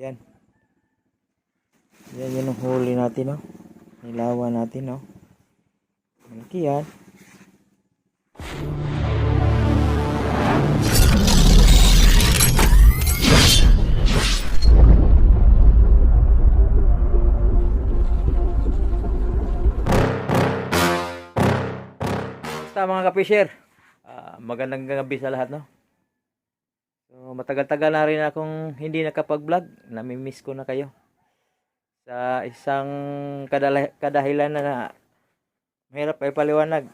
Yan. Yan yun ang huli natin, no? Nilawan natin, no? Malaki yan. Basta mga kapisher, ah, magandang gabi sa lahat, no? So, matagal-tagal na rin akong hindi nakapag-vlog. Namimiss ko na kayo. Sa isang kadahilan na, mahirap ay paliwanag.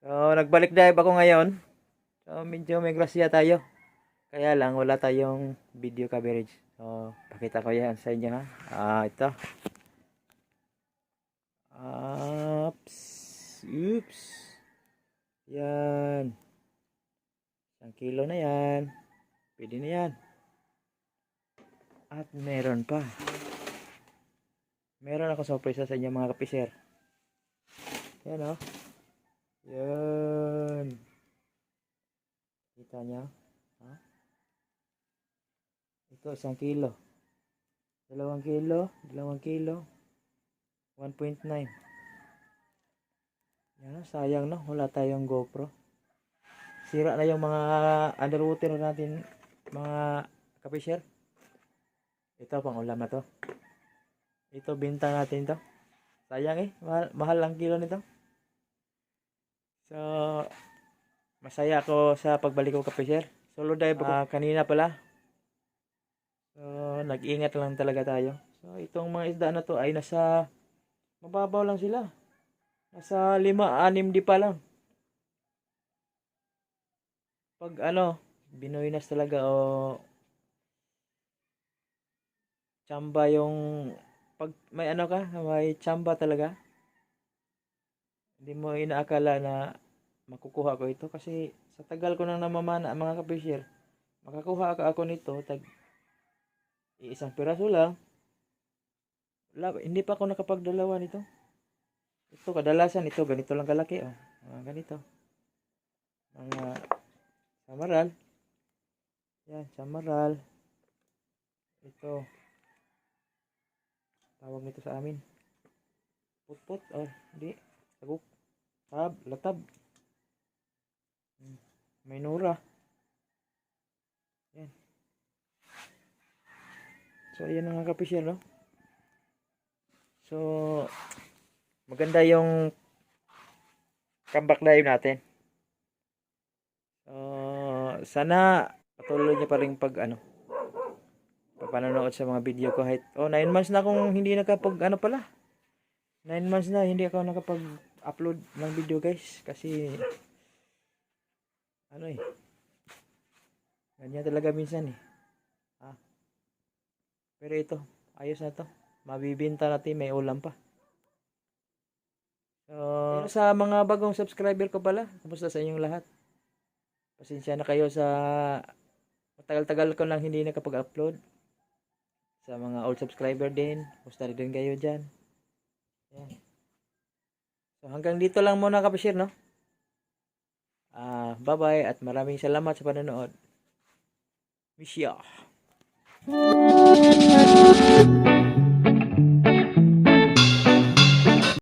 So, nagbalik dive ako ngayon. So, medyo may grasya tayo. Kaya lang, wala tayong video coverage. So, pakita ko yan sa inyo, ha? Ah, ito. Ups. Oops. Yan. Isang kilo na yan. Pwede na yan. At meron pa. Meron ako sorpresa sa inyo mga kapiser. Yan o. Yan. Kita nyo? Ha? Ito isang kilo. Dalawang kilo. Dalawang kilo. 1.9. Yan, sayang no. Wala tayong GoPro. Sira na yung mga underwater natin, mga kapisher. Ito, pang ulam na to. Ito, binta natin to. Sayang eh. Mahal, mahal ang kilo nito. So, masaya ako sa pagbalik ko kapisher. Solo dive ako. Ah, kanina pala. So, nag-ingat lang talaga tayo. So, itong mga isda na to ay nasa mababaw lang sila. Nasa lima, anim di pa lang. Pag ano, Binoynas talaga o chamba yung pag may ano ka, may chamba talaga. Hindi mo inaakala na makukuha ko ito kasi sa tagal ko nang namamana mga kapishir, makakuha ka ako nito tag isang piraso lang. Wala, hindi pa ako nakapagdalawa nito. Ito kadalasan ito ganito lang kalaki oh. Ganito. Mga samaral. Yan, samaral. Ito. Tawag nito sa amin. Putput oh, hindi. Taguk. Tab, latab. Hmm, May nura. Yan. So, ayan ang mga kapisya, no? So, maganda yung comeback live natin. So, sana patuloy niyo pa rin pag ano panonood sa mga video ko kahit oh 9 months na akong hindi nakapag ano pala. 9 months na hindi ako nakapag upload ng video guys. Kasi ano eh ganyan talaga minsan eh. Ah. pero ito ayos na to. Mabibinta natin may ulam pa. So sa mga bagong subscriber ko pala kumusta sa inyong lahat? Pasensya na kayo sa matagal-tagal ko lang hindi nakapag-upload. Sa mga old subscriber din kumusta rin kayo dyan. Yan. so hanggang dito lang muna kapashare no? Ah bye bye at maraming salamat sa panonood. Miss ya